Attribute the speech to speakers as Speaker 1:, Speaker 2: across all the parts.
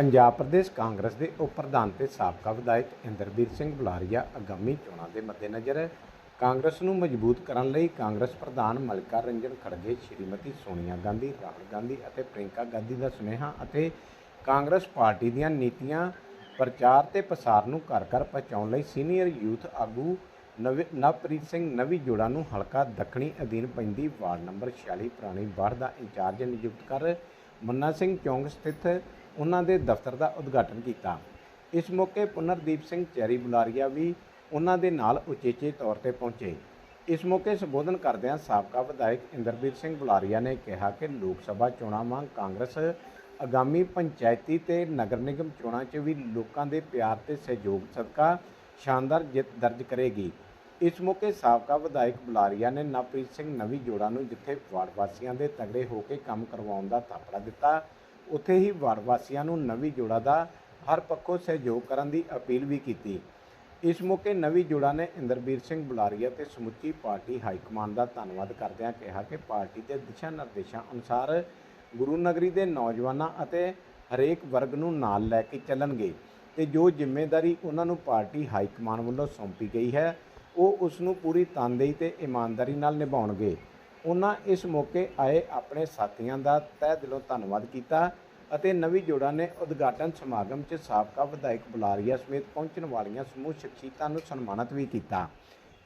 Speaker 1: ਪੰਜਾਬ ਪ੍ਰਦੇਸ਼ ਕਾਂਗਰਸ ਦੇ ਉਪ ਪ੍ਰਧਾਨ ਤੇ ਸਾਬਕਾ ਵਿਧਾਇਕ ਇੰਦਰਬੀਰ ਸਿੰਘ ਬੁਲਾਰੀਆ ਆਗਾਮੀ ਚੋਣਾਂ ਦੇ ਮੱਦੇਨਜ਼ਰ ਕਾਂਗਰਸ ਨੂੰ ਮਜ਼ਬੂਤ ਕਰਨ ਲਈ ਕਾਂਗਰਸ ਪ੍ਰਧਾਨ ਮਲਿਕਾ ਰੰਜਨ ਖੜਗੇ, ਸ਼੍ਰੀਮਤੀ ਸੋਨੀਆ ਗਾਂਧੀ, ਰਾਹੁਲ ਗਾਂਧੀ ਅਤੇ ਪ੍ਰਿੰਕਾ ਗਾਂਧੀ ਦਾ ਸੁਨੇਹਾ ਅਤੇ ਕਾਂਗਰਸ ਪਾਰਟੀ ਦੀਆਂ ਨੀਤੀਆਂ, ਪ੍ਰਚਾਰ ਤੇ ਪ੍ਰਸਾਰ ਨੂੰ ਘਰ ਘਰ ਪਹੁੰਚਾਉਣ ਲਈ ਸੀਨੀਅਰ ਯੂਥ ਆਗੂ ਨਵ- ਨਵਪ੍ਰੀਤ ਸਿੰਘ ਨਵੀਂ ਜੋੜਾ ਨੂੰ ਹਲਕਾ ਦੱਖਣੀ ਅਧੀਨ ਪੈਂਦੀ ਵਾਰਡ ਨੰਬਰ 46 ਪੁਰਾਣੀ ਬਾੜ ਦਾ ਇੰਚਾਰਜ ਨਿਯੁਕਤ ਕਰ ਮੰਨਾ ਸਿੰਘ ਚੌਂਕ ਸਥਿਤ ਉਹਨਾਂ ਦੇ ਦਫ਼ਤਰ ਦਾ ਉਦਘਾਟਨ ਕੀਤਾ। ਇਸ ਮੌਕੇ ਪੁਨਰਦੀਪ ਸਿੰਘ ਚੈਰੀ ਬੁਲਾਰੀਆ ਵੀ ਉਹਨਾਂ ਦੇ ਨਾਲ ਉਚੇਚੇ ਤੌਰ ਤੇ ਪਹੁੰਚੇ। ਇਸ ਮੌਕੇ ਸੰਬੋਧਨ ਕਰਦਿਆਂ ਸਾਬਕਾ ਵਿਧਾਇਕ ਇੰਦਰਬੀਰ ਸਿੰਘ ਬੁਲਾਰੀਆ ਨੇ ਕਿਹਾ ਕਿ ਲੋਕ ਸਭਾ ਚੋਣਾਂ ਵਾਂਗ ਕਾਂਗਰਸ ਆਗਾਮੀ ਪੰਚਾਇਤੀ ਤੇ ਨਗਰ ਨਿਗਮ ਚੋਣਾਂ 'ਚ ਵੀ ਲੋਕਾਂ ਦੇ ਪਿਆਰ ਤੇ ਸਹਿਯੋਗ ਸਦਕਾ ਸ਼ਾਨਦਾਰ ਜਿੱਤ ਦਰਜ ਕਰੇਗੀ। ਇਸ ਮੌਕੇ ਸਾਬਕਾ ਵਿਧਾਇਕ ਬੁਲਾਰੀਆ ਨੇ ਨਵਪ੍ਰੀਤ ਸਿੰਘ ਨਵੀਂ ਜੋੜਾ ਨੂੰ ਜਿੱਥੇ ਵਾਰਡ ਵਾਸੀਆਂ ਦੇ ਤਗੜੇ ਹੋ ਕੇ ਕੰਮ ਕਰਵਾਉਣ ਦਾ ਥਾਪੜਾ ਦਿੱਤਾ ਉੱਥੇ ਹੀ ਵਾਰਡ ਵਾਸੀਆਂ ਨੂੰ ਨਵੀਂ ਜੋੜਾ ਦਾ ਹਰ ਪੱਖੋਂ ਸਹਿਯੋਗ ਕਰਨ ਦੀ ਅਪੀਲ ਵੀ ਕੀਤੀ। ਇਸ ਮੌਕੇ ਨਵੀਂ ਜੋੜਾ ਨੇ ਇੰਦਰਬੀਰ ਸਿੰਘ ਬੁਲਾਰੀਆ ਤੇ ਸਮੁੱਚੀ ਪਾਰਟੀ ਹਾਈ ਕਮਾਂਡ ਦਾ ਧੰਨਵਾਦ ਕਰਦਿਆਂ ਕਿਹਾ ਕਿ ਪਾਰਟੀ ਦੇ ਦਿਸ਼ਾ ਨਿਰਦੇਸ਼ਾਂ ਅਨੁਸਾਰ ਗੁਰੂ ਨਗਰੀ ਦੇ ਨੌਜਵਾਨਾਂ ਅਤੇ ਹਰੇਕ ਵਰਗ ਨੂੰ ਨਾਲ ਲੈ ਕੇ ਚੱਲਣਗੇ ਤੇ ਜੋ ਜ਼ਿੰਮੇਵਾਰੀ ਉਹਨਾਂ ਨੂੰ ਪਾਰਟੀ ਹਾਈ ਕਮਾਂਡ ਵੱਲੋਂ ਸੌਂਪੀ ਗਈ ਹੈ, ਉਹ ਉਸ ਨੂੰ ਪੂਰੀ ਤਨਦੇਹੀ ਤੇ ਇਮਾਨਦਾਰੀ ਨਾਲ ਨਿਭਾਉਣਗੇ। ਉਹਨਾਂ ਇਸ ਮੌਕੇ ਆਏ ਆਪਣੇ ਸਾਥੀਆਂ ਦਾ ਤਹਿ ਦਿਲੋਂ ਧੰਨਵਾਦ ਕੀਤਾ ਅਤੇ ਨਵੀਂ ਜੋੜਾ ਨੇ ਉਦਘਾਟਨ ਸਮਾਗਮ 'ਚ ਸਾਬਕਾ ਵਿਧਾਇਕ ਬੁਲਾਰੀਆ ਸਮੇਤ ਪਹੁੰਚਣ ਵਾਲੀਆਂ ਸਮੂਹ ਸ਼ਖਸੀਅਤਾਂ ਨੂੰ ਸਨਮਾਨਿਤ ਵੀ ਕੀਤਾ।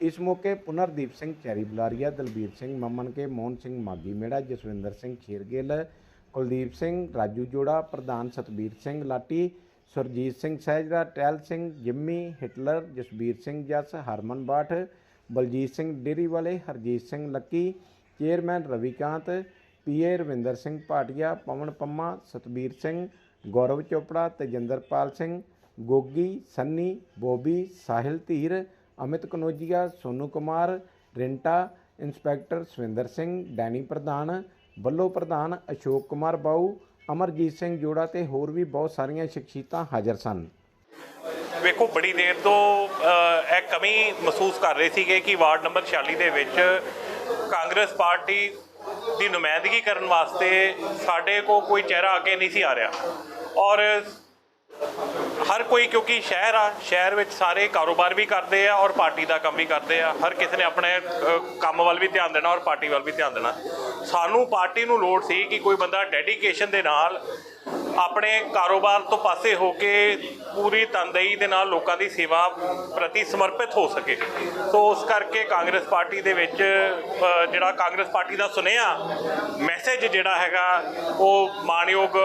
Speaker 1: ਇਸ ਮੌਕੇ ਪੁਨਰਦੀਪ ਸਿੰਘ, ਚੈਰੀ ਬੁਲਾਰੀਆ, ਦਲਬੀਰ ਸਿੰਘ ਮੰਮਨ ਕੇ, ਮੋਹਨ ਸਿੰਘ ਮਾਗੀ ਮੇੜਾ, ਜਸਵਿੰਦਰ ਸਿੰਘ ਖੇਰਗਿੱਲ, ਕੁਲਦੀਪ ਸਿੰਘ, ਰਾਜੂ ਜੋੜਾ, ਪ੍ਰਧਾਨ ਸਤਬੀਰ ਸਿੰਘ ਲਾਟੀ, ਸੁਰਜੀਤ ਸਿੰਘ ਸਹਿਜਰਾ ਟੈਲ Singh, Jimmy Hitler, Jasbir Singh Jass, Harman Bath, Baljit Singh dairy ਵਾਲੇ, Harjit Singh Lucky, chairman Ravikant PA Ravinder Singh Bhatia, Pawan Pamma, Satbir Singh, Gaurav Chopra, Tejinderpal Singh, Gogi, Sunny, Bobby, Sahil Dhir, Amit Kanojia, Sonu Kumar, Rinta, inspector Swinder Singh, Danny ਪ੍ਰਧਾਨ ਬੱਲੋ ਪ੍ਰਧਾਨ ਅਸ਼ੋਕ ਕੁਮਾਰ ਬਾਊ, ਅਮਰਜੀਤ ਸਿੰਘ ਜੋੜਾ ਤੇ ਹੋਰ ਵੀ ਬਹੁਤ ਸਾਰੀਆਂ ਸ਼ਖਸੀਅਤਾਂ ਹਾਜ਼ਰ ਸਨ।
Speaker 2: ਵੇਖੋ, ਬੜੀ ਦੇਰ ਤੋਂ ਇਹ ਕਮੀ ਮਹਿਸੂਸ ਕਰ ਰਹੇ ਸੀਗੇ ਕਿ ਵਾਰਡ ਨੰਬਰ 46 ਦੇ ਵਿੱਚ ਕਾਂਗਰਸ ਪਾਰਟੀ ਦੀ ਨੁਮਾਇੰਦਗੀ ਕਰਨ ਵਾਸਤੇ ਸਾਡੇ ਕੋ ਕੋਈ ਚਿਹਰਾ ਅੱਗੇ ਨਹੀਂ ਸੀ ਆ ਰਿਹਾ। ਔਰ ਹਰ ਕੋਈ, ਕਿਉਂਕਿ ਸ਼ਹਿਰ ਆ, ਸ਼ਹਿਰ ਵਿੱਚ ਸਾਰੇ ਕਾਰੋਬਾਰ ਵੀ ਕਰਦੇ ਆ ਔਰ ਪਾਰਟੀ ਦਾ ਕੰਮ ਵੀ ਕਰਦੇ ਆ। ਹਰ ਕਿਸੇ ਨੇ ਆਪਣੇ ਕੰਮ ਵੱਲ ਵੀ ਧਿਆਨ ਦੇਣਾ ਔਰ ਪਾਰਟੀ ਵੱਲ ਵੀ ਧਿਆਨ ਦੇਣਾ। ਸਾਨੂੰ ਪਾਰਟੀ ਨੂੰ ਲੋੜ ਸੀ ਕਿ ਕੋਈ ਬੰਦਾ ਡੈਡੀਕੇਸ਼ਨ ਦੇ ਨਾਲ ਆਪਣੇ ਕਾਰੋਬਾਰ ਤੋਂ ਪਾਸੇ ਹੋ ਕੇ ਪੂਰੀ ਤਨਦੇਹੀ ਦੇ ਨਾਲ ਲੋਕਾਂ ਦੀ ਸੇਵਾ ਪ੍ਰਤੀ ਸਮਰਪਿਤ ਹੋ ਸਕੇ। ਸੋ ਉਸ ਕਰਕੇ ਕਾਂਗਰਸ ਪਾਰਟੀ ਦੇ ਵਿੱਚ ਜਿਹੜਾ ਕਾਂਗਰਸ ਪਾਰਟੀ ਦਾ ਸੁਨੇਹਾ, ਮੈਸੇਜ ਜਿਹੜਾ ਹੈਗਾ, ਉਹ ਮਾਨਯੋਗ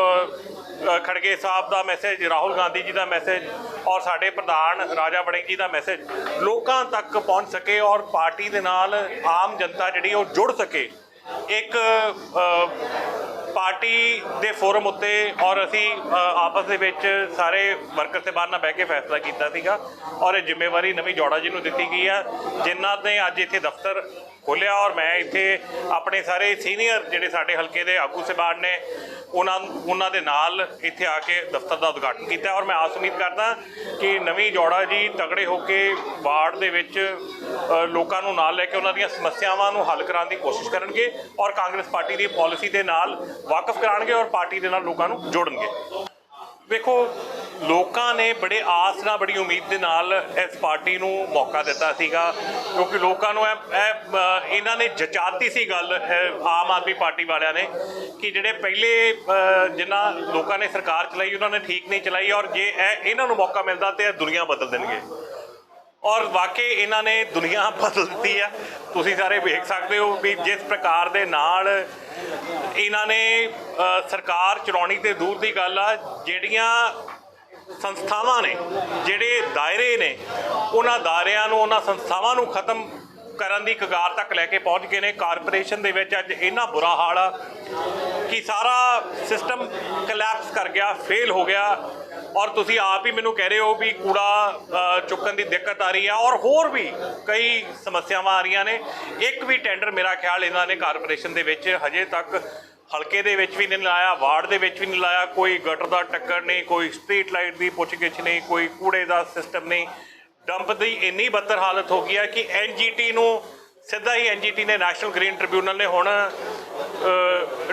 Speaker 2: ਖੜਗੇ ਸਾਹਿਬ ਦਾ ਮੈਸੇਜ, ਰਾਹੁਲ ਗਾਂਧੀ ਜੀ ਦਾ ਮੈਸੇਜ ਔਰ ਸਾਡੇ ਪ੍ਰਧਾਨ ਰਾਜਾ ਵੜਿੰਗ ਜੀ ਦਾ ਮੈਸੇਜ ਲੋਕਾਂ ਤੱਕ ਪਹੁੰਚ ਸਕੇ ਔਰ ਪਾਰਟੀ ਦੇ ਨਾਲ ਆਮ ਜਨਤਾ ਜਿਹੜੀ ਉਹ ਜੁੜ ਸਕੇ। ਇੱਕ ਪਾਰਟੀ ਦੇ ਫੋਰਮ ਉੱਤੇ ਔਰ ਅਸੀਂ ਆਪਸ ਦੇ ਵਿੱਚ ਸਾਰੇ ਵਰਕਰ ਸਾਹਿਬਾਨ ਨਾਲ ਬਹਿ ਕੇ ਫੈਸਲਾ ਕੀਤਾ ਸੀਗਾ ਔਰ ਇਹ ਜ਼ਿੰਮੇਵਾਰੀ ਨਵੀਂ ਜੋੜਾ ਜੀ ਨੂੰ ਦਿੱਤੀ ਗਈ ਆ ਜਿਨ੍ਹਾਂ ਨੇ ਅੱਜ ਇੱਥੇ ਦਫ਼ਤਰ ਖੋਲ੍ਹਿਆ ਔਰ ਮੈਂ ਇੱਥੇ ਆਪਣੇ ਸਾਰੇ ਸੀਨੀਅਰ ਜਿਹੜੇ ਸਾਡੇ ਹਲਕੇ ਦੇ ਆਗੂ ਸਾਹਿਬਾਨ ਨੇ ਉਹਨਾਂ ਉਹਨਾਂ ਦੇ ਨਾਲ ਇੱਥੇ ਆ ਕੇ ਦਫ਼ਤਰ ਦਾ ਉਦਘਾਟਨ ਕੀਤਾ ਔਰ ਮੈਂ ਆਸ ਉਮੀਦ ਕਰਦਾ ਕਿ ਨਵੀਂ ਜੋੜਾ ਜੀ ਤਗੜੇ ਹੋ ਕੇ ਵਾਰਡ ਦੇ ਵਿੱਚ ਲੋਕਾਂ ਨੂੰ ਨਾਲ ਲੈ ਕੇ ਉਹਨਾਂ ਦੀਆਂ ਸਮੱਸਿਆਵਾਂ ਨੂੰ ਹੱਲ ਕਰਾਉਣ ਦੀ ਕੋਸ਼ਿਸ਼ ਕਰਨਗੇ ਔਰ ਕਾਂਗਰਸ ਪਾਰਟੀ ਦੀ ਪਾਲਿਸੀ ਦੇ ਨਾਲ ਵਾਕਫ ਕਰਾਉਣਗੇ ਔਰ ਪਾਰਟੀ ਦੇ ਨਾਲ ਲੋਕਾਂ ਨੂੰ ਜੋੜਨਗੇ। ਵੇਖੋ ਲੋਕਾਂ ਨੇ ਬੜੇ ਆਸ ਨਾਲ ਬੜੀ ਉਮੀਦ ਦੇ ਨਾਲ ਇਸ ਪਾਰਟੀ ਨੂੰ ਮੌਕਾ ਦਿੱਤਾ ਸੀਗਾ ਕਿਉਂਕਿ ਲੋਕਾਂ ਨੂੰ ਇਹ ਇਹ, ਇਹਨਾਂ ਨੇ ਜਚਾਤੀ ਸੀ ਗੱਲ ਇਹ ਆਮ ਆਦਮੀ ਪਾਰਟੀ ਵਾਲਿਆਂ ਨੇ ਕਿ ਜਿਹੜੇ ਪਹਿਲੇ ਜਿਨ੍ਹਾਂ ਲੋਕਾਂ ਨੇ ਸਰਕਾਰ ਚਲਾਈ ਉਹਨਾਂ ਨੇ ਠੀਕ ਨਹੀਂ ਚਲਾਈ ਔਰ ਜੇ ਇਹ ਇਹਨਾਂ ਨੂੰ ਮੌਕਾ ਮਿਲਦਾ ਤੇ ਇਹ ਦੁਨੀਆ ਬਦਲ ਦੇਣਗੇ। ਔਰ ਵਾਕਈ ਇਹਨਾਂ ਨੇ ਦੁਨੀਆ ਬਦਲ ਦਿੱਤੀ ਆ। ਤੁਸੀਂ ਸਾਰੇ ਵੇਖ ਸਕਦੇ ਹੋ ਵੀ ਜਿਸ ਪ੍ਰਕਾਰ ਦੇ ਨਾਲ ਇਹਨਾਂ ਨੇ ਸਰਕਾਰ ਚਲਾਉਣੀ ਤੇ ਦੂਰ ਦੀ ਗੱਲ ਆ ਜਿਹੜੀਆਂ ਸੰਸਥਾਵਾਂ ਨੇ, ਜਿਹੜੇ ਦਾਇਰੇ ਨੇ, ਉਹਨਾਂ ਦਾਇਰਿਆਂ ਨੂੰ, ਉਹਨਾਂ ਸੰਸਥਾਵਾਂ ਨੂੰ ਖਤਮ ਕਰਨ ਦੀ ਕਗਾਰ ਤੱਕ ਲੈ ਕੇ ਪਹੁੰਚ ਗਏ ਨੇ। ਕਾਰਪੋਰੇਸ਼ਨ ਦੇ ਵਿੱਚ ਅੱਜ ਇੰਨਾ ਬੁਰਾ ਹਾਲ ਆ ਕਿ ਸਾਰਾ ਸਿਸਟਮ ਕਲੈਪਸ ਕਰ ਗਿਆ ਫੇਲ ਹੋ ਗਿਆ। ਔਰ ਤੁਸੀਂ ਆਪ ਹੀ ਮੈਨੂੰ ਕਹਿ ਰਹੇ ਹੋ ਵੀ ਕੂੜਾ ਚੁੱਕਣ ਦੀ ਦਿੱਕਤ ਆ ਰਹੀ ਆ। ਔਰ ਹੋਰ ਵੀ ਕਈ ਸਮੱਸਿਆਵਾਂ ਆ ਰਹੀਆਂ ਨੇ। ਇੱਕ ਵੀ ਟੈਂਡਰ ਮੇਰਾ ਖਿਆਲ ਇਹਨਾਂ ਨੇ ਕਾਰਪੋਰੇਸ਼ਨ ਦੇ ਵਿੱਚ ਹਜੇ ਤੱਕ ਹਲਕੇ ਦੇ ਵਿੱਚ ਵੀ ਨਹੀਂ ਲਾਇਆ, ਵਾਰਡ ਦੇ ਵਿੱਚ ਵੀ ਨਹੀਂ ਲਾਇਆ, ਕੋਈ ਗਟਰ ਦਾ ਟੱਕਰ ਨਹੀਂ, ਕੋਈ ਸਟਰੀਟ ਲਾਈਟ ਦੀ ਪੁੱਛਗਿੱਛ ਨਹੀਂ, ਕੋਈ ਕੂੜੇ ਦਾ ਸਿਸਟਮ ਨਹੀਂ। ਡੰਪ ਦੀ ਇੰਨੀ ਬੱਤਰ ਹਾਲਤ ਹੋ ਗਈ ਹੈ ਕਿ ਐਨਜੀਟੀ ਨੂੰ ਸਿੱਧਾ ਹੀ ਐਨਜੀਟੀ ਨੇ ਨੈਸ਼ਨਲ ਗ੍ਰੀਨ ਟ੍ਰਿਬਿਊਨਲ ਨੇ ਹੁਣ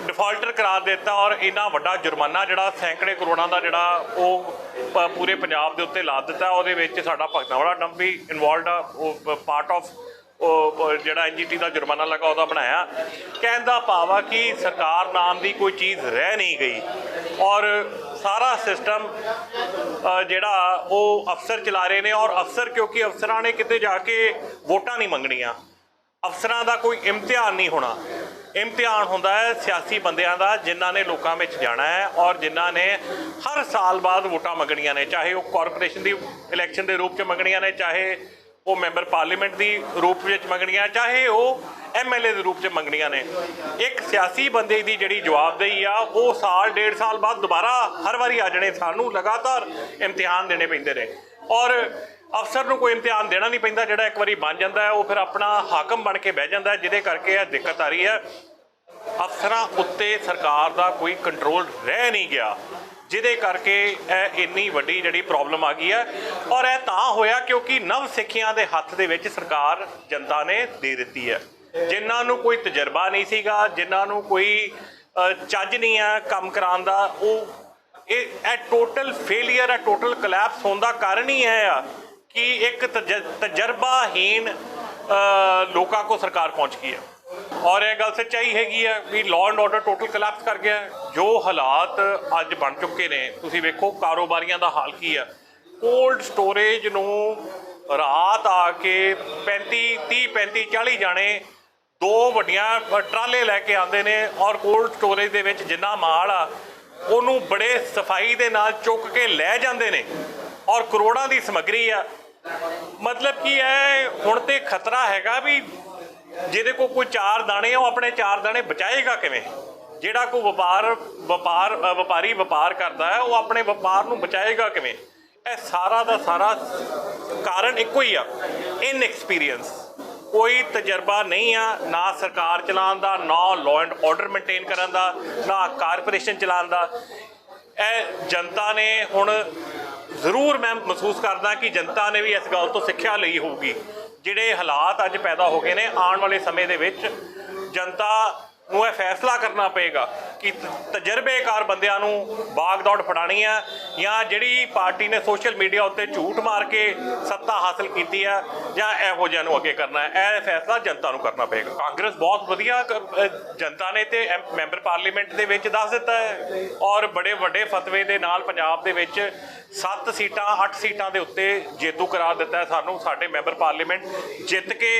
Speaker 2: ਡਿਫਾਲਟਰ ਕਰਾਰ ਦਿੱਤਾ ਔਰ ਇੰਨਾ ਵੱਡਾ ਜੁਰਮਾਨਾ ਜਿਹੜਾ ਸੈਂਕੜੇ ਕਰੋੜਾਂ ਦਾ ਜਿਹੜਾ ਉਹ ਪੂਰੇ ਪੰਜਾਬ ਦੇ ਉੱਤੇ ਲਾ ਦਿੱਤਾ। ਉਹਦੇ ਵਿੱਚ ਸਾਡਾ ਭਗਤਾਂ ਵਾਲਾ ਡੰਪ ਵੀ ਇਨਵੋਲਡ ਆ, ਉਹ ਪਾਰਟ ਆਫ ਉਹ ਉਹ ਜਿਹੜਾ ਐਨਜੀਟੀ ਦਾ ਜੁਰਮਾਨਾ ਲੱਗਾ ਉਹਦਾ ਬਣਾਇਆ। ਕਹਿਣ ਦਾ ਭਾਵ ਆ ਕਿ ਸਰਕਾਰ ਨਾਮ ਦੀ ਕੋਈ ਚੀਜ਼ ਰਹਿ ਨਹੀਂ ਗਈ। ਔਰ ਸਾਰਾ ਸਿਸਟਮ ਜਿਹੜਾ ਉਹ ਅਫਸਰ ਚਲਾ ਰਹੇ ਨੇ ਔਰ ਅਫਸਰ ਕਿਉਂਕਿ ਅਫਸਰਾਂ ਨੇ ਕਿਤੇ ਜਾ ਕੇ ਵੋਟਾਂ ਨਹੀਂ ਮੰਗਣੀਆਂ। ਅਫਸਰਾਂ ਦਾ ਕੋਈ ਇਮਤਿਹਾਨ ਨਹੀਂ ਹੋਣਾ। ਇਮਤਿਹਾਨ ਹੁੰਦਾ ਹੈ ਸਿਆਸੀ ਬੰਦਿਆਂ ਦਾ ਜਿਨ੍ਹਾਂ ਨੇ ਲੋਕਾਂ ਵਿੱਚ ਜਾਣਾ ਹੈ ਔਰ ਜਿਨ੍ਹਾਂ ਨੇ ਹਰ ਸਾਲ ਬਾਅਦ ਵੋਟਾਂ ਮੰਗਣੀਆਂ ਨੇ। ਚਾਹੇ ਉਹ ਕਾਰਪੋਰੇਸ਼ਨ ਦੀ ਇਲੈਕਸ਼ਨ ਦੇ ਰੂਪ 'ਚ ਮੰਗਣੀਆਂ ਨੇ, ਚਾਹੇ ਉਹ ਮੈਂਬਰ ਪਾਰਲੀਮੈਂਟ ਦੀ ਰੂਪ ਵਿੱਚ ਮੰਗਣੀਆਂ, ਚਾਹੇ ਉਹ ਐਮਐਲਏ ਦੇ ਰੂਪ 'ਚ ਮੰਗਣੀਆਂ ਨੇ। ਇੱਕ ਸਿਆਸੀ ਬੰਦੇ ਦੀ ਜਿਹੜੀ ਜਵਾਬਦੇਹੀ ਆ, ਉਹ ਸਾਲ, ਡੇਢ ਸਾਲ ਬਾਅਦ ਦੁਬਾਰਾ ਹਰ ਵਾਰੀ ਆ ਜਾਣੇ ਸਾਨੂੰ ਲਗਾਤਾਰ ਇਮਤਿਹਾਨ ਦੇਣੇ ਪੈਂਦੇ ਨੇ। ਔਰ ਅਫਸਰ ਨੂੰ ਕੋਈ ਇਮਤਿਹਾਨ ਦੇਣਾ ਨਹੀਂ ਪੈਂਦਾ, ਜਿਹੜਾ ਇੱਕ ਵਾਰੀ ਬਣ ਜਾਂਦਾ ਹੈ, ਉਹ ਫਿਰ ਆਪਣਾ ਹਾਕਮ ਬਣ ਕੇ ਬਹਿ ਜਾਂਦਾ ਹੈ, ਜਿਹਦੇ ਕਰਕੇ ਇਹ ਦਿੱਕਤ ਆ ਰਹੀ ਹੈ। ਅਫਸਰਾਂ ਉੱਤੇ ਸਰਕਾਰ ਦਾ ਕੋਈ ਕੰਟਰੋਲ ਰਹਿ ਨਹੀਂ ਗਿਆ। ਜਿਹਦੇ ਕਰਕੇ ਇਹ ਇੰਨੀ ਵੱਡੀ ਜਿਹੜੀ ਪ੍ਰੋਬਲਮ ਆ ਗਈ ਹੈ। ਔਰ ਇਹ ਤਾਂ ਹੋਇਆ ਕਿਉਂਕਿ ਨਵ ਸਿੱਖਿਆਂ ਦੇ ਹੱਥ ਦੇ ਵਿੱਚ ਸਰਕਾਰ ਜਨਤਾ ਨੇ ਦੇ ਦਿੱਤੀ ਹੈ। ਜਿਨ੍ਹਾਂ ਨੂੰ ਕੋਈ ਤਜਰਬਾ ਨਹੀਂ ਸੀਗਾ, ਜਿਨ੍ਹਾਂ ਨੂੰ ਕੋਈ ਚੱਜ ਨਹੀਂ ਆ ਕੰਮ ਕਰਾਉਣ ਦਾ, ਉਹ, ਇਹ ਇਹ ਟੋਟਲ ਫੇਲਿਅਰ ਹੈ ਟੋਟਲ ਕੋਲੈਪਸ ਹੋਣ ਦਾ ਕਾਰਨ ਹੀ ਇਹ ਆ ਕਿ ਇੱਕ ਤਜ- ਤਜਰਬਾਹੀਨ ਲੋਕਾਂ ਕੋ ਸਰਕਾਰ ਪਹੁੰਚ ਗਈ ਹੈ। ਔਰ ਇਹ ਗੱਲ ਸੱਚਾਈ ਹੈਗੀ ਆ ਵੀ law and order total collapse ਕਰ ਗਿਆ ਜੋ ਹਾਲਾਤ ਅੱਜ ਬਣ ਚੁੱਕੇ ਨੇ, ਤੁਸੀਂ ਵੇਖੋ ਕਾਰੋਬਾਰੀਆਂ ਦਾ ਹਾਲ ਕੀ ਆ। ਕੋਲਡ ਸਟੋਰੇਜ ਨੂੰ ਰਾਤ ਆ ਕੇ 35 30 35 40 ਜਾਣੇ ਦੋ ਵੱਡੀਆਂ ਟਰਾਲੇ ਲੈ ਕੇ ਆਉਂਦੇ ਨੇ ਔਰ ਕੋਲਡ ਸਟੋਰੇਜ ਦੇ ਵਿੱਚ ਜਿੰਨਾ ਮਾਲ ਆ, ਉਹਨੂੰ ਬੜੇ ਸਫ਼ਾਈ ਦੇ ਨਾਲ ਚੁੱਕ ਕੇ ਲੈ ਜਾਂਦੇ ਨੇ ਔਰ ਕਰੋੜਾਂ ਦੀ ਸਮੱਗਰੀ ਆ। ਮਤਲਬ ਕੀ ਹੈ, ਹੁਣ ਤੇ ਖਤਰਾ ਹੈਗਾ ਵੀ ਜਿਹਦੇ ਕੋਲ ਕੋਈ ਚਾਰ ਦਾਣੇ ਆ, ਉਹ ਆਪਣੇ ਚਾਰ ਦਾਣੇ ਬਚਾਏਗਾ ਕਿਵੇਂ? ਜਿਹੜਾ ਕੋਈ ਵਪਾਰ ਵਪਾਰ ਵਪਾਰੀ ਵਪਾਰ ਕਰਦਾ ਹੈ, ਉਹ ਆਪਣੇ ਵਪਾਰ ਨੂੰ ਬਚਾਏਗਾ ਕਿਵੇਂ? ਇਹ ਸਾਰਾ ਦਾ ਸਾਰਾ ਕਾਰਨ ਇੱਕੋ ਹੀ ਆ ਇਨਐਕਸਪੀਰੀਅੰਸ ਕੋਈ ਤਜਰਬਾ ਨਹੀਂ ਆ, ਨਾ ਸਰਕਾਰ ਚਲਾਉਣ ਦਾ, ਨਾ ਲਾਅ ਐਂਡ ਆਰਡਰ ਮੇਨਟੇਨ ਕਰਨ ਦਾ, ਨਾ ਕਾਰਪੋਰੇਸ਼ਨ ਚਲਾਉਣ ਦਾ। ਇਹ ਜਨਤਾ ਨੇ ਹੁਣ ਜ਼ਰੂਰ ਮੈਂ ਮਹਿਸੂਸ ਕਰਦਾ ਕਿ ਜਨਤਾ ਨੇ ਵੀ ਇਸ ਗੱਲ ਤੋਂ ਸਿੱਖਿਆ ਲਈ ਹੋਊਗੀ। ਜਿਹੜੇ ਹਾਲਾਤ ਅੱਜ ਪੈਦਾ ਹੋ ਗਏ ਨੇ ਆਉਣ ਵਾਲੇ ਸਮੇਂ ਦੇ ਵਿੱਚ ਜਨਤਾ ਨੂੰ ਇਹ ਫੈਸਲਾ ਕਰਨਾ ਪਏਗਾ ਕਿ ਤਜਰਬੇਕਾਰ ਬੰਦਿਆਂ ਨੂੰ ਬਾਗਦੌੜ ਫੜਾਣੀ ਹੈ ਜਾਂ ਜਿਹੜੀ ਪਾਰਟੀ ਨੇ ਸੋਸ਼ਲ ਮੀਡੀਆ ਉੱਤੇ ਝੂਠ ਮਾਰ ਕੇ ਸੱਤਾ ਹਾਸਲ ਕੀਤੀ ਹੈ ਜਾਂ ਇਹੋ ਜਿਹਾ ਨੂੰ ਅੱਗੇ ਕਰਨਾ ਹੈ? ਇਹ ਫੈਸਲਾ ਜਨਤਾ ਨੂੰ ਕਰਨਾ ਪਏਗਾ। ਕਾਂਗਰਸ ਬਹੁਤ ਵਧੀਆ ਕਰ- ਜਨਤਾ ਨੇ ਤੇ ਐਮ- ਮੈਂਬਰ ਪਾਰਲੀਮੈਂਟ ਦੇ ਵਿੱਚ ਦੱਸ ਦਿੱਤਾ ਹੈ ਔਰ ਬੜੇ ਵੱਡੇ ਫਤਵੇ ਦੇ ਨਾਲ ਪੰਜਾਬ ਦੇ ਵਿੱਚ 7 ਸੀਟਾਂ 8 ਸੀਟਾਂ ਦੇ ਉੱਤੇ ਜੇਤੂ ਕਰਾਰ ਦਿੱਤਾ ਸਾਨੂੰ। ਸਾਡੇ ਮੈਂਬਰ ਪਾਰਲੀਮੈਂਟ ਜਿੱਤ ਕੇ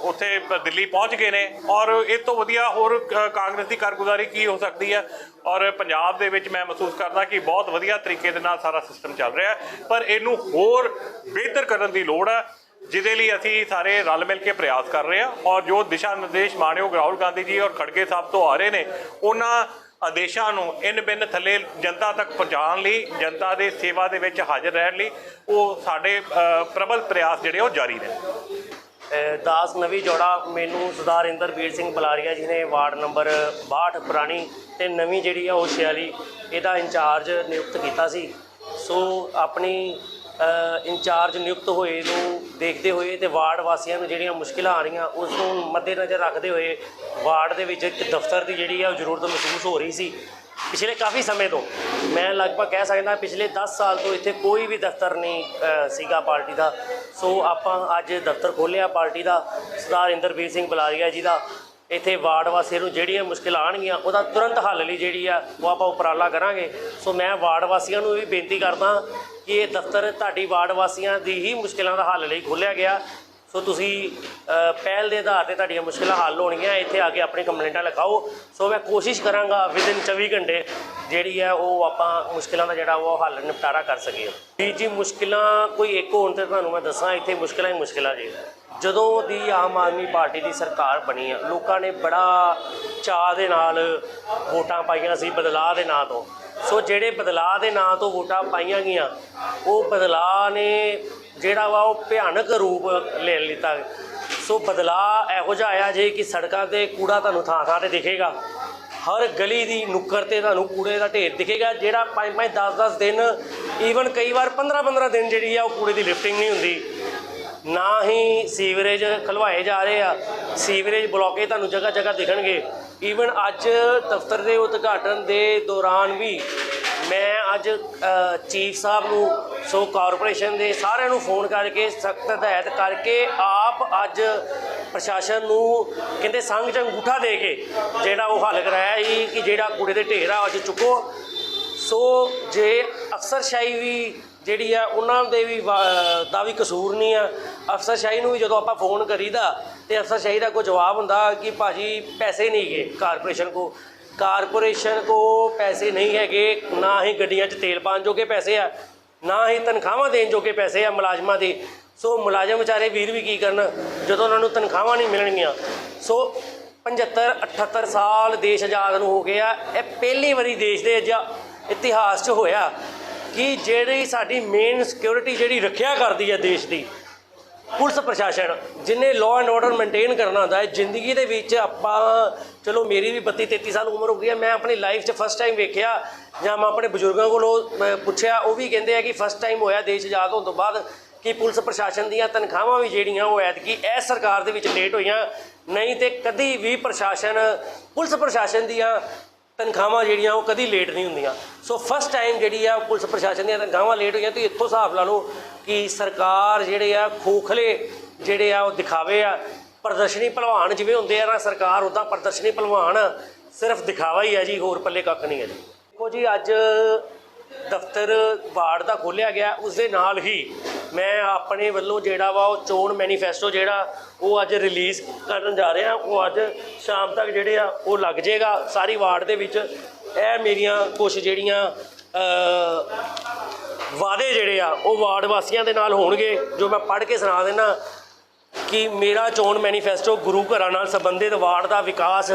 Speaker 2: ਉੱਥੇ ਦਿੱਲੀ ਪਹੁੰਚ ਗਏ ਨੇ ਔਰ ਇਹ ਤੋਂ ਵਧੀਆ ਹੋਰ ਕ- ਕਾਂਗਰਸ ਦੀ ਕਾਰਗੁਜ਼ਾਰੀ ਕੀ ਹੋ ਸਕਦੀ ਹੈ? ਔਰ ਪੰਜਾਬ ਦੇ ਵਿੱਚ ਮੈਂ ਮਹਿਸੂਸ ਕਰਦਾ ਕਿ ਬਹੁਤ ਵਧੀਆ ਤਰੀਕੇ ਦੇ ਨਾਲ ਸਾਰਾ ਸਿਸਟਮ ਚੱਲ ਰਿਹਾ ਹੈ, ਪਰ ਇਹਨੂੰ ਹੋਰ ਬਿਹਤਰ ਕਰਨ ਦੀ ਲੋੜ ਹੈ, ਜਿਹਦੇ ਲਈ ਅਸੀਂ ਸਾਰੇ ਰਲ ਮਿਲ ਕੇ ਪ੍ਰਯਾਸ ਕਰ ਰਹੇ ਹਾਂ। ਔਰ ਜੋ ਦਿਸ਼ਾ ਨਿਰਦੇਸ਼ ਮਾਣਯੋਗ ਰਾਹੁਲ ਗਾਂਧੀ ਜੀ ਔਰ ਖੜਗੇ ਸਾਹਿਬ ਤੋਂ ਆ ਰਹੇ ਨੇ, ਉਹਨਾਂ ਆਦੇਸ਼ਾਂ ਨੂੰ ਇਨ ਬਿਨ ਥੱਲੇ ਜਨਤਾ ਤੱਕ ਪਹੁੰਚਾਉਣ ਲਈ, ਜਨਤਾ ਦੇ ਸੇਵਾ ਦੇ ਵਿੱਚ ਹਾਜ਼ਰ ਰਹਿਣ ਲਈ ਉਹ ਸਾਡੇ ਪ੍ਰਬਲ ਪ੍ਰਯਾਸ ਜਿਹੜੇ ਉਹ ਜਾਰੀ ਨੇ।
Speaker 3: ਦਾਸ ਨਵੀਂ ਜੋੜਾ ਮੈਨੂੰ ਸਰਦਾਰ ਇੰਦਰਬੀਰ ਸਿੰਘ ਬਲਾਰੀਆ ਜੀ ਨੇ ਵਾਰਡ ਨੰਬਰ 62 ਪੁਰਾਣੀ ਤੇ ਨਵੀਂ ਜਿਹੜੀ ਆ ਉਹ 46 ਇਹਦਾ ਇੰਚਾਰਜ ਨਿਯੁਕਤ ਕੀਤਾ ਸੀ। ਸੋ ਆਪਣੀ ਇੰਚਾਰਜ ਨਿਯੁਕਤ ਹੋਏ ਨੂੰ ਦੇਖਦੇ ਹੋਏ ਤੇ ਵਾਰਡ ਵਾਸੀਆਂ ਨੂੰ ਜਿਹੜੀਆਂ ਮੁਸ਼ਕਿਲਾਂ ਆ ਰਹੀਆਂ ਉਸ ਨੂੰ ਮੱਦੇਨਜ਼ਰ ਰੱਖਦੇ ਹੋਏ ਵਾਰਡ ਦੇ ਵਿੱਚ ਇੱਕ ਦਫ਼ਤਰ ਦੀ ਜਿਹੜੀ ਆ ਉਹ ਜ਼ਰੂਰਤ ਮਹਿਸੂਸ ਹੋ ਰਹੀ ਸੀ। ਪਿਛਲੇ ਕਾਫੀ ਸਮੇਂ ਤੋਂ ਮੈਂ ਲਗਭਗ ਕਹਿ ਸਕਦਾ ਪਿਛਲੇ 10 ਸਾਲ ਤੋਂ ਇੱਥੇ ਕੋਈ ਵੀ ਦਫ਼ਤਰ ਨਹੀਂ ਅ, ਸੀਗਾ ਪਾਰਟੀ ਦਾ। ਸੋ ਆਪਾਂ ਅੱਜ ਦਫ਼ਤਰ ਖੋਲ੍ਹਿਆ ਪਾਰਟੀ ਦਾ ਸਰਦਾਰ ਇੰਦਰਬੀਰ ਸਿੰਘ ਬੁਲਾਰੀਆ ਜੀ ਦਾ। ਇੱਥੇ ਵਾਰਡ ਵਾਸੀਆਂ ਨੂੰ ਜਿਹੜੀਆਂ ਮੁਸ਼ਕਿਲਾਂ ਆਣਗੀਆਂ ਉਹਦਾ ਤੁਰੰਤ ਹੱਲ ਲਈ ਜਿਹੜੀ ਆ ਉਹ ਆਪਾਂ ਉਪਰਾਲਾ ਕਰਾਂਗੇ। ਸੋ ਮੈਂ ਵਾਰਡ ਵਾਸੀਆਂ ਨੂੰ ਵੀ ਬੇਨਤੀ ਕਰਦਾ ਕਿ ਇਹ ਦਫ਼ਤਰ ਤੁਹਾਡੀ ਵਾਰਡ ਵਾਸੀਆਂ ਦੀ ਹੀ ਮੁਸ਼ਕਿਲਾਂ ਦਾ ਹੱਲ ਲਈ ਖੋਲ੍ਹਿਆ ਗਿਆ। ਸੋ ਤੁਸੀਂ ਪਹਿਲ ਦੇ ਆਧਾਰ ਤੇ ਤੁਹਾਡੀਆਂ ਮੁਸ਼ਕਿਲਾਂ ਹੱਲ ਹੋਣਗੀਆਂ, ਇੱਥੇ ਆ ਕੇ ਆਪਣੀ ਕੰਪਲੇਂਟਾਂ ਲਿਖਾਓ। ਸੋ ਮੈਂ ਕੋਸ਼ਿਸ਼ ਕਰਾਂਗਾ ਵਿਦਿਨ 24 ਘੰਟੇ ਜਿਹੜੀ ਹੈ ਉਹ ਆਪਾਂ ਮੁਸ਼ਕਿਲਾਂ ਦਾ ਜਿਹੜਾ ਉਹ ਹੱਲ ਨਿਪਟਾਰਾ ਕਰ ਸਕੀਏ। ਜੀ ਜੀ ਮੁਸ਼ਕਿਲਾਂ ਕੋਈ ਇੱਕ ਹੋਣ ਤੇ ਤੁਹਾਨੂੰ ਮੈਂ ਦੱਸਾਂ, ਇੱਥੇ ਮੁਸ਼ਕਿਲਾਂ ਹੀ ਮੁਸ਼ਕਿਲਾਂ ਜੀ। ਜਦੋਂ ਦੀ ਆਮ ਆਦਮੀ ਪਾਰਟੀ ਦੀ ਸਰਕਾਰ ਬਣੀ ਆ, ਲੋਕਾਂ ਨੇ ਬੜਾ ਚਾਅ ਦੇ ਨਾਲ ਵੋਟਾਂ ਪਾਈਆਂ ਸੀ ਬਦਲਾਅ ਦੇ ਨਾਂ ਤੋਂ। ਸੋ ਜਿਹੜੇ ਬਦਲਾਅ ਦੇ ਨਾਂ ਤੋਂ ਵੋਟਾਂ ਪਾਈਆਂ ਗਈਆਂ, ਉਹ ਬਦਲਾਅ ਨੇ ਜਿਹੜਾ ਵਾ ਉਹ ਭਿਆਨਕ ਰੂਪ ਲੈ ਲਿੱਤਾ। ਸੋ ਬਦਲਾਅ ਇਹੋ ਜਿਹਾ ਆਇਆ ਜੇ ਕਿ ਸੜਕਾਂ ਤੇ ਕੂੜਾ ਤੁਹਾਨੂੰ ਥਾਂ ਥਾਂ ਤੇ ਦਿਖੇਗਾ। ਹਰ ਗਲੀ ਦੀ ਨੁੱਕਰ ਤੇ ਤੁਹਾਨੂੰ ਕੂੜੇ ਦਾ ਢੇਰ ਦਿਖੇਗਾ, ਜਿਹੜਾ 5 5 10 10 ਦਿਨ ਈਵਨ ਕਈ ਵਾਰ 15 15 ਦਿਨ ਜਿਹੜੀ ਆ ਉਹ ਕੂੜੇ ਦੀ ਲਿਫਟਿੰਗ ਨਹੀਂ ਹੁੰਦੀ। ਨਾ ਹੀ ਸੀਵਰੇਜ ਖਲਵਾਏ ਜਾ ਰਹੇ ਆ, ਸੀਵਰੇਜ ਬਲੋਕੇ ਤੁਹਾਨੂੰ ਜਗ੍ਹਾ ਜਗ੍ਹਾ ਦਿਖਣਗੇ। ਈਵਨ ਅੱਜ ਦਫ਼ਤਰ ਦੇ ਉਦਘਾਟਨ ਦੇ ਦੌਰਾਨ ਵੀ ਮੈਂ ਅੱਜ ਚੀਫ ਸਾਹਿਬ ਨੂੰ, ਸੋ ਕਾਰਪੋਰੇਸ਼ਨ ਦੇ ਸਾਰਿਆਂ ਨੂੰ ਫੋਨ ਕਰਕੇ ਸਖਤ ਹਦਾਇਤ ਕਰਕੇ ਆਪ ਅੱਜ ਪ੍ਰਸ਼ਾਸਨ ਨੂੰ ਕਹਿੰਦੇ ਸੰਘ ਚ ਅੰਗੂਠਾ ਦੇ ਕੇ ਜਿਹੜਾ ਉਹ ਹੱਲ ਕਰਾਇਆ ਸੀ ਕਿ ਜਿਹੜਾ ਕੂੜੇ ਦੇ ਢੇਰ ਆ ਅੱਜ ਚੁੱਕੋ। ਸੋ ਜੇ ਅਫਸਰਸ਼ਾਹੀ ਵੀ ਜਿਹੜੀ ਆ, ਉਹਨਾਂ ਦੇ ਵੀ ਵਾ- ਦਾ ਵੀ ਕਸੂਰ ਨਹੀਂ ਆ। ਅਫਸਰਸ਼ਾਹੀ ਨੂੰ ਵੀ ਜਦੋਂ ਆਪਾਂ ਫੋਨ ਕਰੀਦਾ ਤੇ ਅਫਸਰਸ਼ਾਹੀ ਦਾ ਕੋਈ ਜਵਾਬ ਹੁੰਦਾ ਕਿ ਭਾਜੀ ਪੈਸੇ ਨਹੀਂ ਗਏ ਕਾਰਪੋਰੇਸ਼ਨ ਕੋ ਕਾਰਪੋਰੇਸ਼ਨ ਕੋ ਪੈਸੇ ਨਹੀਂ ਹੈਗੇ, ਨਾ ਹੀ ਗੱਡੀਆਂ 'ਚ ਤੇਲ ਪਾਉਣ ਜੋਗੇ ਪੈਸੇ ਆ, ਨਾ ਹੀ ਤਨਖਾਹਾਂ ਦੇਣ ਜੋਗੇ ਪੈਸੇ ਆ ਮੁਲਾਜ਼ਮਾਂ ਦੇ। ਸੋ ਮੁਲਾਜ਼ਮ ਵਿਚਾਰੇ ਵੀਰ ਵੀ ਕੀ ਕਰਨ, ਜਦੋਂ ਉਹਨਾਂ ਨੂੰ ਤਨਖਾਹਾਂ ਨਹੀਂ ਮਿਲਣਗੀਆਂ। ਸੋ 75 78 ਸਾਲ ਦੇਸ਼ ਆਜ਼ਾਦ ਨੂੰ ਹੋ ਗਿਆ, ਇਹ ਪਹਿਲੀ ਵਾਰੀ ਦੇਸ਼ ਦੇ ਜਾਂ ਇਤਿਹਾਸ 'ਚ ਹੋਇਆ ਕਿ ਜਿਹੜੀ ਸਾਡੀ ਮੇਨ ਸਿਕਿਉਰਿਟੀ ਜਿਹੜੀ ਰੱਖਿਆ ਕਰਦੀ ਹੈ ਦੇਸ਼ ਦੀ ਪੁਲਿਸ ਪ੍ਰਸ਼ਾਸਨ, ਜਿਨੇ ਲਾਅ ਐਂਡ ਆਰਡਰ ਮੇਨਟੇਨ ਕਰਨਾ ਹੁੰਦਾ ਹੈ, ਜ਼ਿੰਦਗੀ ਦੇ ਵਿੱਚ ਆਪਾਂ, ਚਲੋ ਮੇਰੀ ਵੀ 32 33 ਸਾਲ ਉਮਰ ਹੋ ਗਈ ਹੈ, ਮੈਂ ਆਪਣੀ ਲਾਈਫ 'ਚ ਫਸਟ ਟਾਈਮ ਵੇਖਿਆ, ਜਾਂ ਮੈਂ ਆਪਣੇ ਬਜ਼ੁਰਗਾਂ ਕੋਲੋਂ ਪੁੱਛਿਆ, ਉਹ ਵੀ ਕਹਿੰਦੇ ਆ ਕਿ ਫਸਟ ਟਾਈਮ ਹੋਇਆ ਦੇਸ਼ ਆਜ਼ਾਦ ਹੋਣ ਤੋਂ ਬਾਅਦ ਕਿ ਪੁਲਿਸ ਪ੍ਰਸ਼ਾਸਨ ਦੀਆਂ ਤਨਖਾਹਾਂ ਵੀ ਜਿਹੜੀਆਂ ਉਹ ਐਤਕੀ ਇਸ ਸਰਕਾਰ ਦੇ ਵਿੱਚ ਲੇਟ ਹੋਈਆਂ, ਨਹੀਂ ਤੇ ਕਦੀ ਵੀ ਪ੍ਰਸ਼ਾਸਨ, ਪੁਲਿਸ ਪ੍ਰਸ਼ਾਸਨ ਦੀਆਂ ਤਨਖਾਹਾਂ ਜਿਹੜੀਆਂ, ਉਹ ਕਦੀ ਲੇਟ ਨਹੀਂ ਹੁੰਦੀਆਂ। ਸੋ ਫਸਟ ਟਾਈਮ ਜਿਹੜੀ ਆ, ਪੁਲਿਸ ਪ੍ਰਸ਼ਾਸਨ ਦੀਆਂ ਤਨਖਾਹਾਂ ਲੇਟ ਹੋਈਆਂ ਤੇ ਇੱਥੋਂ ਹਿਸਾਬ ਲਾ ਲਓ ਕਿ ਸਰਕਾਰ ਜਿਹੜੇ ਆ, ਖੋਖਲੇ ਜਿਹੜੇ ਆ, ਉਹ ਦਿਖਾਵੇ ਆ। ਪ੍ਰਦਰਸ਼ਨੀ ਭਲਵਾਨ ਜਿਵੇਂ ਹੁੰਦੇ ਆ ਨਾ, ਸਰਕਾਰ ਉਦਾਂ ਪ੍ਰਦਰਸ਼ਨੀ ਭਲਵਾਨ ਸਿਰਫ ਦਿਖਾਵਾ ਹੀ ਹੈ ਜੀ, ਹੋਰ ਪੱਲੇ ਕੱਖ ਨਹੀਂ ਹੈ ਜੀ। ਦੇਖੋ ਜੀ, ਅੱਜ ਦਫ਼ਤਰ ਵਾਰਡ ਦਾ ਖੋਲਿਆ ਗਿਆ ਉਸ ਦੇ ਨਾਲ ਹੀ ਮੈਂ ਆਪਣੇ ਵੱਲੋਂ ਜਿਹੜਾ ਵਾ ਉਹ ਚੋਣ ਮੈਨੀਫੈਸਟੋ ਜਿਹੜਾ ਉਹ ਅੱਜ ਰਿਲੀਜ਼ ਕਰਨ ਜਾ ਰਿਹਾ। ਉਹ ਅੱਜ ਸ਼ਾਮ ਤੱਕ ਜਿਹੜੇ ਆ ਉਹ ਲੱਗ ਜਾਏਗਾ ਸਾਰੀ ਵਾਰਡ ਦੇ ਵਿੱਚ। ਇਹ ਮੇਰੀਆਂ ਕੁਝ ਜਿਹੜੀਆਂ ਵਾਅਦੇ ਜਿਹੜੇ ਆ, ਉਹ ਵਾਰਡ ਵਾਸੀਆਂ ਦੇ ਨਾਲ ਹੋਣਗੇ, ਜੋ ਮੈਂ ਪੜ੍ਹ ਕੇ ਸੁਣਾ ਦੇਣਾ ਕਿ ਮੇਰਾ ਚੋਣ ਮੈਨੀਫੈਸਟੋ ਗੁਰੂ ਘਰਾਂ ਨਾਲ ਸੰਬੰਧਿਤ ਵਾਰਡ ਦਾ ਵਿਕਾਸ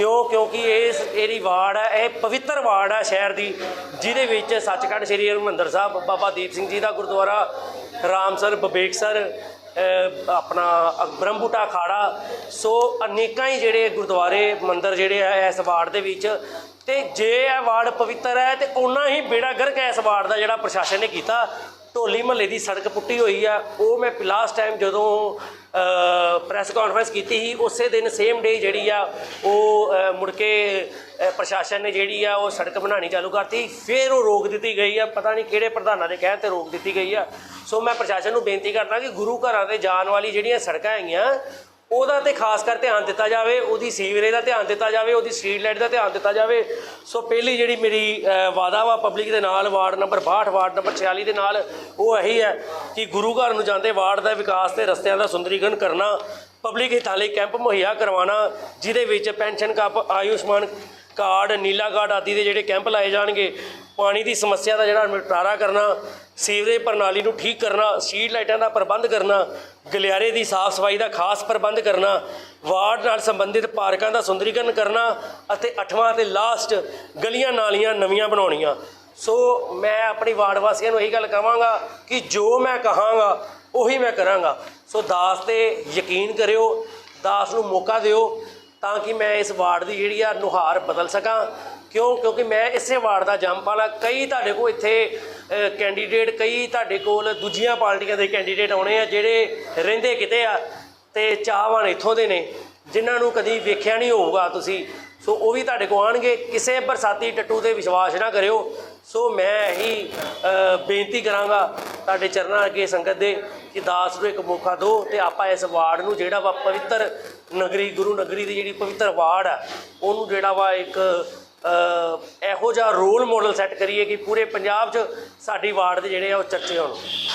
Speaker 3: ਕਿਉਂ? ਕਿਉਂਕਿ ਇਹ ਇਹਦੀ ਵਾਰਡ ਹੈ, ਇਹ ਪਵਿੱਤਰ ਵਾਰਡ ਹੈ ਸ਼ਹਿਰ ਦੀ, ਜਿਹਦੇ ਵਿੱਚ ਸੱਚਖੰਡ ਸ੍ਰੀ ਹਰਿਮੰਦਰ ਸਾਹਿਬ, ਬਾਬਾ ਦੀਪ ਸਿੰਘ ਜੀ ਦਾ ਗੁਰਦੁਆਰਾ ਰਾਮਸਰ ਬਬੇਕਸਰ ਆਪਣਾ ਬ੍ਰਹਮਬੂਟਾ ਖਾੜਾ ਸੋ ਅਨੇਕਾਂ ਹੀ ਜਿਹੜੇ ਗੁਰਦੁਆਰੇ, ਮੰਦਰ ਜਿਹੜੇ ਆ ਇਸ ਵਾਰਡ ਦੇ ਵਿੱਚ, ਤੇ ਜੇ ਇਹ ਵਾਰਡ ਪਵਿੱਤਰ ਹੈ, ਤੇ ਉਹਨਾਂ ਹੀ ਬੇੜਾ ਗਰਕ ਹੈ ਇਸ ਵਾਰਡ ਦਾ ਜਿਹੜਾ ਪ੍ਰਸ਼ਾਸਨ ਨੇ ਕੀਤਾ ਢੋਲੀ ਮਹੱਲੇ ਦੀ ਸੜਕ ਪੁੱਟੀ ਹੋਈ ਆ, ਉਹ ਮੈਂ ਲਾਸਟ ਟਾਈਮ ਜਦੋਂ ਪ੍ਰੈਸ ਕਾਨਫਰੰਸ ਕੀਤੀ ਸੀ, ਉਸੇ ਦਿਨ ਸੇਮ ਡੇ ਜਿਹੜੀ ਆ, ਉਹ ਮੁੜ ਕੇ ਪ੍ਰਸ਼ਾਸਨ ਨੇ ਜਿਹੜੀ ਆ, ਉਹ ਸੜਕ ਬਣਾਉਣੀ ਚਾਲੂ ਕਰਤੀ। ਫਿਰ ਉਹ ਰੋਕ ਦਿੱਤੀ ਗਈ ਆ, ਪਤਾ ਨਹੀਂ ਕਿਹੜੇ ਪ੍ਰਧਾਨਾਂ ਦੇ ਕਹਿਣ ਤੇ ਰੋਕ ਦਿੱਤੀ ਗਈ ਆ। ਸੋ ਮੈਂ ਪ੍ਰਸ਼ਾਸਨ ਨੂੰ ਬੇਨਤੀ ਕਰਦਾ ਕਿ ਗੁਰੂ ਘਰਾਂ ਤੇ ਜਾਣ ਵਾਲੀ ਜਿਹੜੀਆਂ ਸੜਕਾਂ ਹੈਗੀਆਂ ਉਹਦਾ ਤੇ ਖਾਸ ਕਰ ਧਿਆਨ ਦਿੱਤਾ ਜਾਵੇ ਉਹਦੀ ਸੀਵਰੇਜ ਦਾ ਧਿਆਨ ਦਿੱਤਾ ਜਾਵੇ ਉਹਦੀ ਸਟਰੀਟ ਲਾਈਟ ਦਾ ਧਿਆਨ ਦਿੱਤਾ ਜਾਵੇ। ਸੋ ਪਹਿਲੀ ਜਿਹੜੀ ਮੇਰੀ ਅ, ਵਾਅਦਾ ਵਾ ਪਬਲਿਕ ਦੇ ਨਾਲ ਵਾਰਡ ਨੰਬਰ 62 ਵਾਰਡ ਨੰਬਰ 46 ਦੇ ਨਾਲ ਉਹ ਇਹੀ ਹੈ ਕਿ ਗੁਰੂ ਘਰ ਨੂੰ ਜਾਂਦੇ ਵਾਰਡ ਦਾ ਵਿਕਾਸ ਤੇ ਰਸਤਿਆਂ ਦਾ ਸੁੰਦਰੀਕਰਨ ਕਰਨਾ ਪਬਲਿਕ ਹਿੱਤਾਂ ਲਈ ਕੈਂਪ ਮੁਹੱਈਆ ਕਰਵਾਉਣਾ ਜਿਹਦੇ ਵਿੱਚ ਪੈਨਸ਼ਨ ਕੱਪ ਆਯੁਸ਼ਮਾਨ ਕਾਰਡ ਨੀਲਾ ਕਾਰਡ ਆਦਿ ਦੇ ਜਿਹੜੇ ਕੈਂਪ ਲਾਏ ਜਾਣਗੇ ਪਾਣੀ ਦੀ ਸਮੱਸਿਆ ਦਾ ਜਿਹੜਾ ਨਿਪਟਾਰਾ ਕਰਨਾ ਸੀਵਰੇਜ ਪ੍ਰਣਾਲੀ ਨੂੰ ਠੀਕ ਕਰਨਾ ਸਟਰੀਟ ਲਾਈਟਾਂ ਦਾ ਪ੍ਰਬੰਧ ਕਰਨਾ ਗਲਿਆਰੇ ਦੀ ਸਾਫ਼ ਸਫ਼ਾਈ ਦਾ ਖਾਸ ਪ੍ਰਬੰਧ ਕਰਨਾ, ਵਾਰਡ ਨਾਲ ਸੰਬੰਧਿਤ ਪਾਰਕਾਂ ਦਾ ਸੁੰਦਰੀਕਰਨ ਕਰਨਾ ਅਤੇ ਅੱਠਵਾਂ ਤੇ ਲਾਸਟ ਗਲੀਆਂ ਨਾਲੀਆਂ ਨਵੀਆਂ ਬਣਾਉਣੀਆਂ। ਸੋ ਮੈਂ ਆਪਣੀ ਵਾਰਡ ਵਾਸੀਆਂ ਨੂੰ ਇਹੀ ਗੱਲ ਕਹਾਂਗਾ ਕਿ ਜੋ ਮੈਂ ਕਹਾਂਗਾ, ਉਹੀ ਮੈਂ ਕਰਾਂਗਾ। ਸੋ ਦਾਸ ਤੇ ਯਕੀਨ ਕਰਿਓ, ਦਾਸ ਨੂੰ ਮੌਕਾ ਦਿਓ ਤਾਂ ਕਿ ਮੈਂ ਇਸ ਵਾਰਡ ਦੀ ਜਿਹੜੀ ਆ ਨੁਹਾਰ ਬਦਲ ਸਕਾਂ। ਕਿਉਂ? ਕਿਉਂਕਿ ਮੈਂ ਇਸੇ ਵਾਰਡ ਦਾ ਜੰਮਪਾਲਾ ਕਈ ਤੁਹਾਡੇ ਕੋਲ ਇੱਥੇ ਕੈਂਡੀਡੇਟ ਕਈ ਤੁਹਾਡੇ ਕੋਲ ਦੂਜੀਆਂ ਪਾਰਟੀਆਂ ਦੇ ਕੈਂਡੀਡੇਟ ਆਉਣੇ ਆ, ਜਿਹੜੇ ਰਹਿੰਦੇ ਕਿਤੇ ਆ ਤੇ ਚਾਹਵਾਨ ਇੱਥੋਂ ਦੇ ਨੇ, ਜਿਨ੍ਹਾਂ ਨੂੰ ਕਦੀ ਵੇਖਿਆ ਨਹੀਂ ਹੋਊਗਾ ਤੁਸੀਂ। ਸੋ ਉਹ ਵੀ ਤੁਹਾਡੇ ਕੋਲ ਆਣਗੇ ਕਿਸੇ ਬਰਸਾਤੀ ਟੱਟੂ ਤੇ ਵਿਸ਼ਵਾਸ ਨਾ ਕਰਿਓ। ਸੋ ਮੈਂ ਇਹੀ ਬੇਨਤੀ ਕਰਾਂਗਾ ਤੁਹਾਡੇ ਚਰਨਾਂ ਅੱਗੇ ਸੰਗਤ ਦੇ ਕਿ ਦਾਸ ਨੂੰ ਇੱਕ ਮੌਕਾ ਦਿਓ ਤੇ ਆਪਾਂ ਇਸ ਵਾਰਡ ਨੂੰ ਜਿਹੜਾ ਵਾ ਪਵਿੱਤਰ ਨਗਰੀ, ਗੁਰੂ ਨਗਰੀ ਦੀ ਜਿਹੜੀ ਪਵਿੱਤਰ ਵਾਰਡ ਆ, ਉਹਨੂੰ ਜਿਹੜਾ ਵਾ ਇੱਕ ਇਹੋ ਜਿਹਾ ਰੋਲ ਮਾਡਲ ਸੈੱਟ ਕਰੀਏ ਕਿ ਪੂਰੇ ਪੰਜਾਬ 'ਚ ਸਾਡੀ ਵਾਰਡ ਦੇ ਜਿਹੜੇ ਆ ਉਹ ਚਰਚੇ ਹੋਣ।